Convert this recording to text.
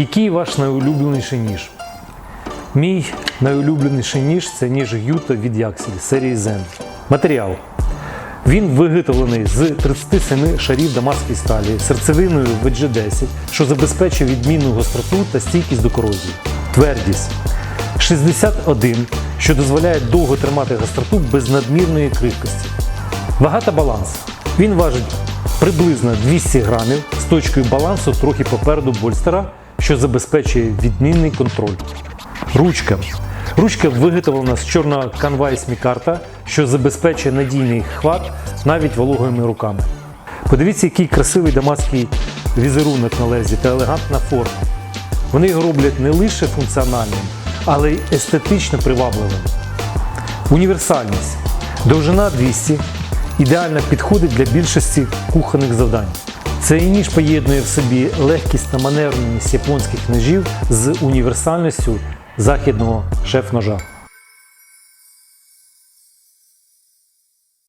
Який ваш найулюбленіший ніж? Мій найулюбленіший ніж це ніж Юто від Яксель серії Zen. Матеріал. Він виготовлений з 37 шарів дамаської сталі серцевиною VG10, що забезпечує відмінну гостроту та стійкість до корозії. Твердість 61, що дозволяє довго тримати гостроту без надмірної крихкості. Вага та баланс. Він важить приблизно 200 грамів з точкою балансу трохи попереду больстера, що забезпечує відмінний контроль. Ручка. Ручка виготовлена з чорного канвайс мікарта, що забезпечує надійний хват навіть вологими руками. Подивіться, який красивий дамаський візерунок на лезі та елегантна форма. Вони його роблять не лише функціональним, але й естетично привабливим. Універсальність. Довжина 200 ідеально підходить для більшості кухонних завдань. Цей ніж поєднує в собі легкість та манерність японських ножів з універсальністю західного шеф-ножа.